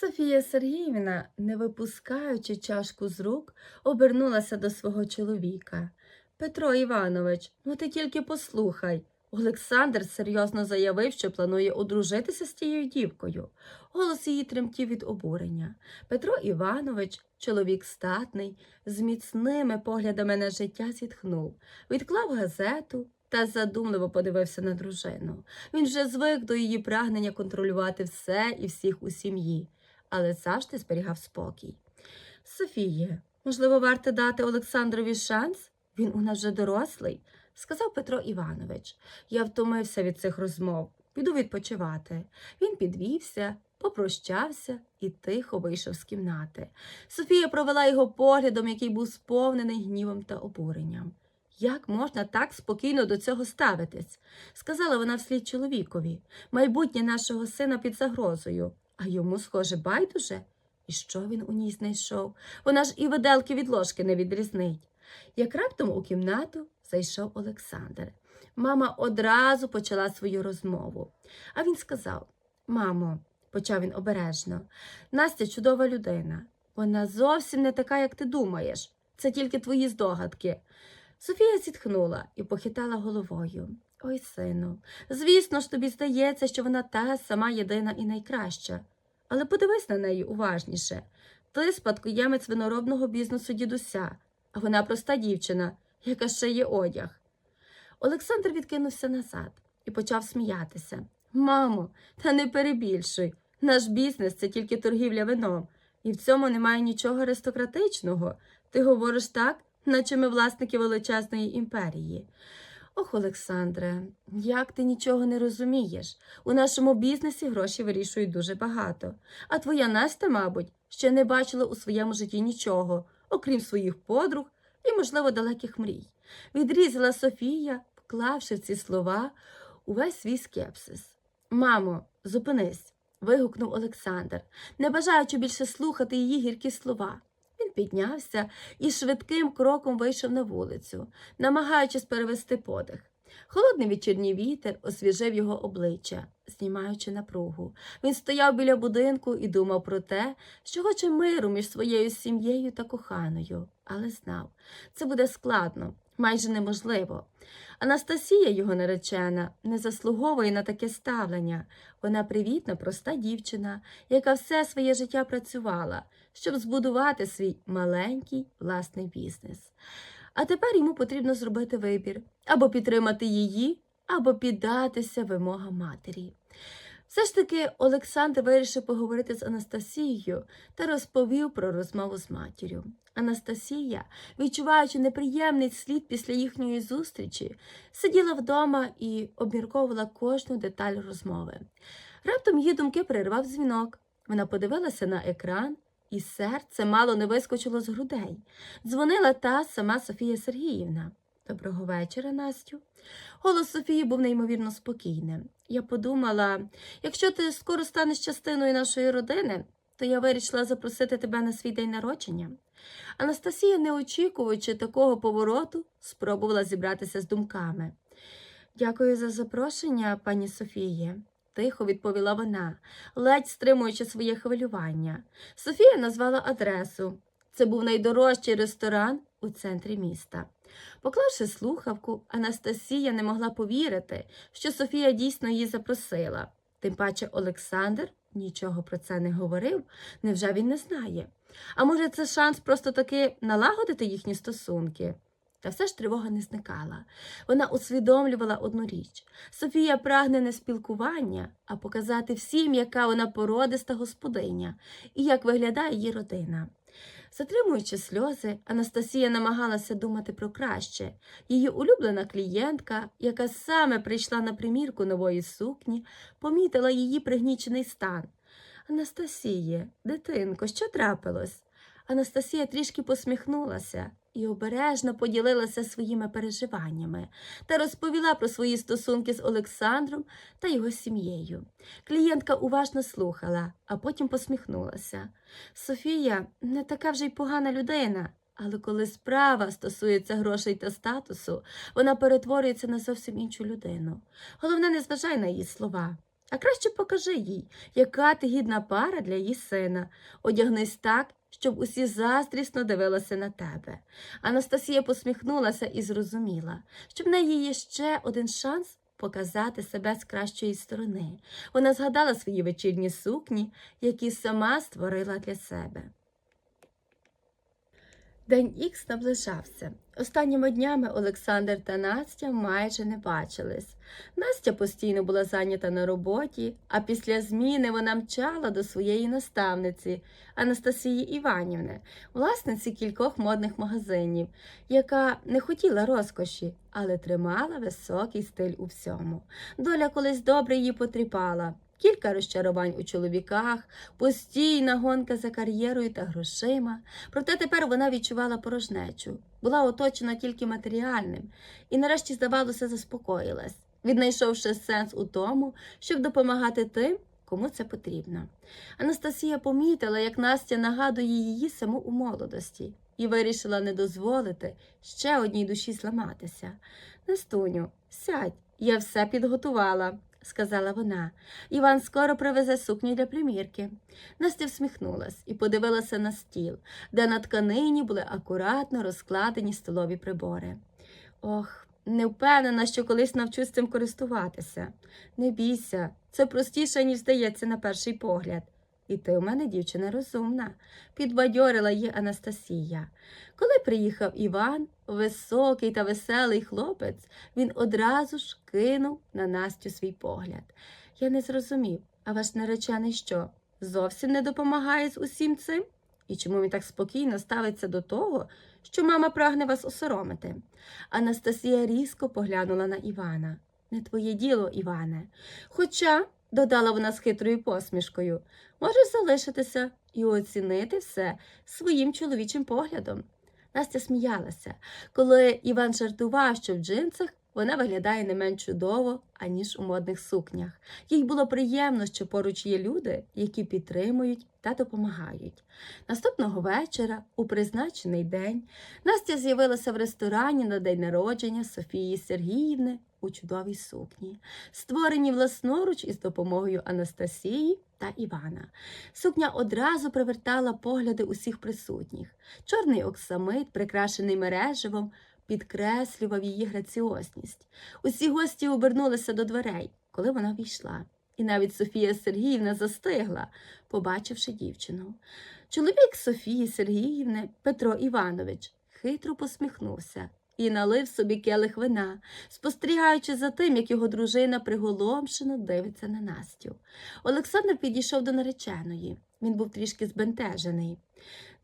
Софія Сергіївна, не випускаючи чашку з рук, обернулася до свого чоловіка. Петро Іванович, ну ти тільки послухай. Олександр серйозно заявив, що планує одружитися з тією дівкою. Голос її тремтів від обурення. Петро Іванович, чоловік статний, з міцними поглядами на життя зітхнув, відклав газету та задумливо подивився на дружину. Він вже звик до її прагнення контролювати все і всіх у сім'ї, але завжди зберігав спокій. Софіє, можливо, варто дати Олександрові шанс? Він у нас вже дорослий, сказав Петро Іванович. Я втомився від цих розмов. Піду відпочивати. Він підвівся, попрощався і тихо вийшов з кімнати. Софія провела його поглядом, який був сповнений гнівом та обуренням. Як можна так спокійно до цього ставитись? сказала вона вслід чоловікові. Майбутнє нашого сина під загрозою, а йому, схоже, байдуже. І що він у ній знайшов? Вона ж і виделки від ложки не відрізнить. Як раптом у кімнату зайшов Олександр. Мама одразу почала свою розмову. А він сказав: Мамо, почав він обережно, Настя чудова людина. Вона зовсім не така, як ти думаєш. Це тільки твої здогадки. Софія зітхнула і похитала головою. Ой, сину, звісно ж тобі здається, що вона та сама єдина і найкраща. Але подивись на неї уважніше. Ти спадкоємець виноробного бізнесу дідуся, а вона проста дівчина, яка шиє одяг. Олександр відкинувся назад і почав сміятися. Мамо, та не перебільшуй. Наш бізнес це тільки торгівля вином, і в цьому немає нічого аристократичного. Ти говориш так, наче ми власники величезної імперії. Ох, Олександре, як ти нічого не розумієш. У нашому бізнесі гроші вирішують дуже багато. А твоя Настя, мабуть, ще не бачила у своєму житті нічого, окрім своїх подруг і, можливо, далеких мрій. Відрізала Софія, вклавши в ці слова увесь свій скепсис. Мамо, зупинись. вигукнув Олександр, не бажаючи більше слухати її гіркі слова. Піднявся і швидким кроком вийшов на вулицю, намагаючись перевести подих. Холодний вечірній вітер освіжив його обличчя, знімаючи напругу. Він стояв біля будинку і думав про те, що хоче миру між своєю сім'єю та коханою, але знав, це буде складно, майже неможливо. Анастасія, його наречена, не заслуговує на таке ставлення. Вона привітна, проста дівчина, яка все своє життя працювала, щоб збудувати свій маленький власний бізнес. А тепер йому потрібно зробити вибір або підтримати її, або піддатися вимогам матері. Все ж таки Олександр вирішив поговорити з Анастасією та розповів про розмову з матір'ю. Анастасія, відчуваючи неприємний слід після їхньої зустрічі, сиділа вдома і обмірковувала кожну деталь розмови. Раптом її думки перервав дзвінок. Вона подивилася на екран, і серце мало не вискочило з грудей. Дзвонила та сама Софія Сергіївна. Доброго вечора, Настю. Голос Софії був неймовірно спокійним. Я подумала, якщо ти скоро станеш частиною нашої родини, то я вирішила запросити тебе на свій день народження. Анастасія, не очікуючи такого повороту, спробувала зібратися з думками. Дякую за запрошення, пані Софіє, тихо відповіла вона, ледь стримуючи своє хвилювання. Софія назвала адресу. Це був найдорожчий ресторан у центрі міста. Поклавши слухавку, Анастасія не могла повірити, що Софія дійсно її запросила. Тим паче Олександр нічого про це не говорив, невже він не знає. А може, це шанс просто таки налагодити їхні стосунки? Та все ж тривога не зникала. Вона усвідомлювала одну річ. Софія прагне не спілкування, а показати всім, яка вона породиста господиня і як виглядає її родина. Затримуючи сльози, Анастасія намагалася думати про краще. Її улюблена клієнтка, яка саме прийшла на примірку нової сукні, помітила її пригнічений стан. Анастасіє, дитинко, що трапилось? Анастасія трішки посміхнулася і обережно поділилася своїми переживаннями та розповіла про свої стосунки з Олександром та його сім'єю. Клієнтка уважно слухала, а потім посміхнулася. Софія не така вже й погана людина, але коли справа стосується грошей та статусу, вона перетворюється на зовсім іншу людину. Головне, не зважай на її слова. А краще покажи їй, яка ти гідна пара для її сина. Одягнись так, щоб усі заздрісно дивилися на тебе. Анастасія посміхнулася і зрозуміла, що в неї є ще один шанс показати себе з кращої сторони. Вона згадала свої вечірні сукні, які сама створила для себе. День Ікс наближався. Останніми днями Олександр та Настя майже не бачились. Настя постійно була зайнята на роботі, а після зміни вона мчала до своєї наставниці Анастасії Іванівни, власниці кількох модних магазинів, яка не хотіла розкоші, але тримала високий стиль у всьому. Доля колись добре її потріпала. Кілька розчарувань у чоловіках, постійна гонка за кар'єрою та грошима. Проте тепер вона відчувала порожнечу, була оточена тільки матеріальним і нарешті, здавалося, заспокоїлась, віднайшовши сенс у тому, щоб допомагати тим, кому це потрібно. Анастасія помітила, як Настя нагадує її саму у молодості, і вирішила не дозволити ще одній душі зламатися. Настуню, сядь, я все підготувала. Сказала вона. Іван скоро привезе сукню для примірки. Настя всміхнулась і подивилася на стіл, де на тканині були акуратно розкладені столові прибори. Ох, не впевнена, що колись навчусь цим користуватися. Не бійся, це простіше, ніж здається на перший погляд. І ти у мене дівчина розумна, підбадьорила її Анастасія. Коли приїхав Іван, високий та веселий хлопець, він одразу ж кинув на Настю свій погляд. Я не зрозумів, а ваш наречений що? Зовсім не допомагає з усім цим? І чому він так спокійно ставиться до того, що мама прагне вас осоромити? Анастасія різко поглянула на Івана. Не твоє діло, Іване. Хоча, додала вона з хитрою посмішкою, можеш залишитися і оцінити все своїм чоловічим поглядом. Настя сміялася, коли Іван жартував, що в джинсах вона виглядає не менш чудово, аніж у модних сукнях. Їй було приємно, що поруч є люди, які підтримують та допомагають. Наступного вечора, у призначений день, Настя з'явилася в ресторані на день народження Софії Сергіївни у чудовій сукні, створені власноруч із допомогою Анастасії та Івана. Сукня одразу привертала погляди усіх присутніх. Чорний оксамит, прикрашений мереживом, підкреслював її граціозність. Усі гості обернулися до дверей, коли вона війшла. І навіть Софія Сергіївна застигла, побачивши дівчину. Чоловік Софії Сергіївни, Петро Іванович, хитро посміхнувся і налив собі келих вина, спостерігаючи за тим, як його дружина приголомшено дивиться на Настю. Олександр підійшов до нареченої. Він був трішки збентежений.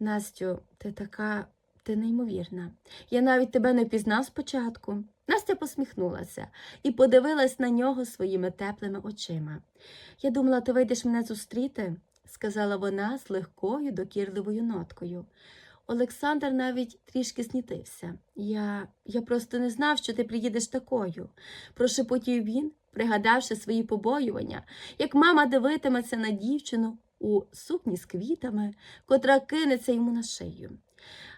Настю, ти така, ти неймовірна. Я навіть тебе не впізнав спочатку. Настя посміхнулася і подивилась на нього своїми теплими очима. Я думала, ти вийдеш мене зустріти, сказала вона з легкою докірливою ноткою. Олександр навіть трішки снітився. Я, я просто не знав, що ти приїдеш такою, прошепотів він, пригадавши свої побоювання, як мама дивитиметься на дівчину у сукні з квітами, котра кинеться йому на шию.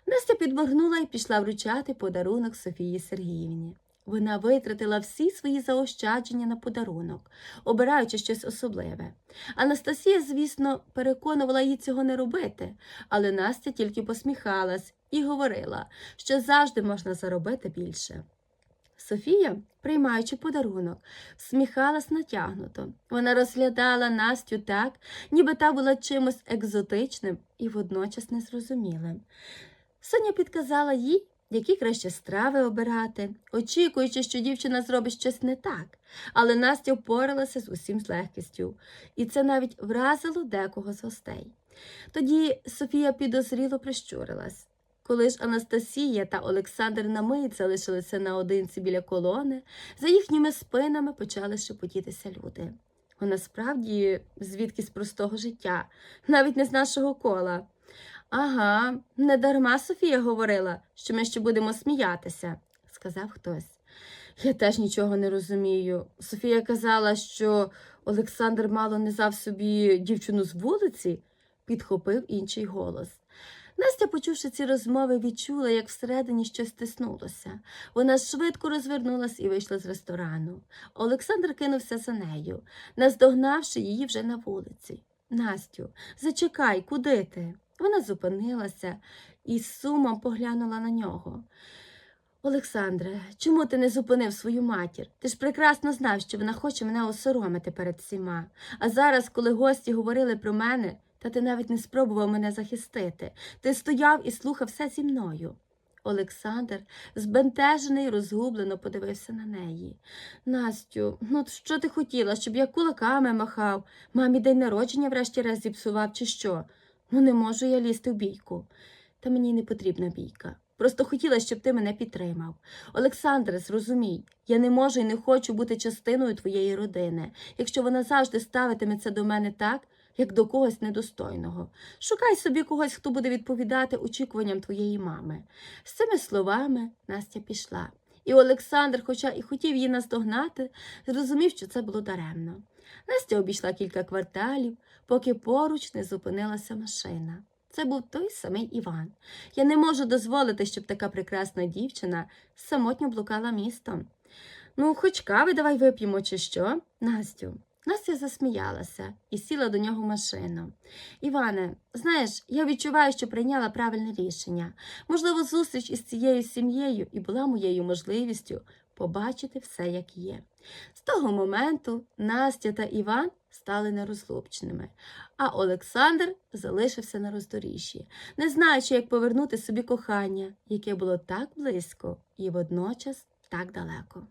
Настя підморгнула і пішла вручати подарунок Софії Сергіївні. Вона витратила всі свої заощадження на подарунок, обираючи щось особливе. Анастасія, звісно, переконувала її цього не робити, але Настя тільки посміхалась і говорила, що завжди можна заробити більше. Софія, приймаючи подарунок, всміхалась натягнуто. Вона розглядала Настю так, ніби та була чимось екзотичним і водночас незрозумілим. Соня підказала їй, які краще страви обирати, очікуючи, що дівчина зробить щось не так, але Настя впоралася з усім з легкістю, і це навіть вразило декого з гостей. Тоді Софія підозріло прищурилась. Коли ж Анастасія та Олександр на мить залишилися наодинці біля колони, за їхніми спинами почали шепотітися люди. Вона справді звідки з простого життя, навіть не з нашого кола. Ага, не дарма Софія говорила, що ми ще будемо сміятися, сказав хтось. Я теж нічого не розумію. Софія казала, що Олександр мало не зав собі дівчину з вулиці, підхопив інший голос. Настя, почувши ці розмови, відчула, як всередині щось стиснулося. Вона швидко розвернулась і вийшла з ресторану. Олександр кинувся за нею, наздогнавши її вже на вулиці. Настю, зачекай, куди ти? Вона зупинилася і з сумом поглянула на нього. Олександре, чому ти не зупинив свою матір? Ти ж прекрасно знав, що вона хоче мене осоромити перед всіма. А зараз, коли гості говорили про мене, та ти навіть не спробував мене захистити. Ти стояв і слухав все зі мною. Олександр, збентежений, розгублено подивився на неї. Настю, ну що ти хотіла, щоб я кулаками махав, мамі день народження врешті-решт зіпсував, чи що? Ну, не можу я лізти в бійку. Та мені не потрібна бійка. Просто хотіла, щоб ти мене підтримав. Олександре, зрозумій, я не можу і не хочу бути частиною твоєї родини, якщо вона завжди ставитиметься до мене так, як до когось недостойного. Шукай собі когось, хто буде відповідати очікуванням твоєї мами. З цими словами Настя пішла. І Олександр, хоча і хотів її наздогнати, зрозумів, що це було даремно. Настя обійшла кілька кварталів, поки поруч не зупинилася машина. Це був той самий Іван. Я не можу дозволити, щоб така прекрасна дівчина самотньо блукала містом. Ну, хоч кави давай вип'ємо, чи що, Настю. Настя засміялася і сіла до нього в машину. Іване, знаєш, я відчуваю, що прийняла правильне рішення. Можливо, зустріч із цією сім'єю і була моєю можливістю побачити все, як є. З того моменту Настя та Іван стали нерозлучними, а Олександр залишився на роздоріжжі, не знаючи, як повернути собі кохання, яке було так близько і водночас так далеко.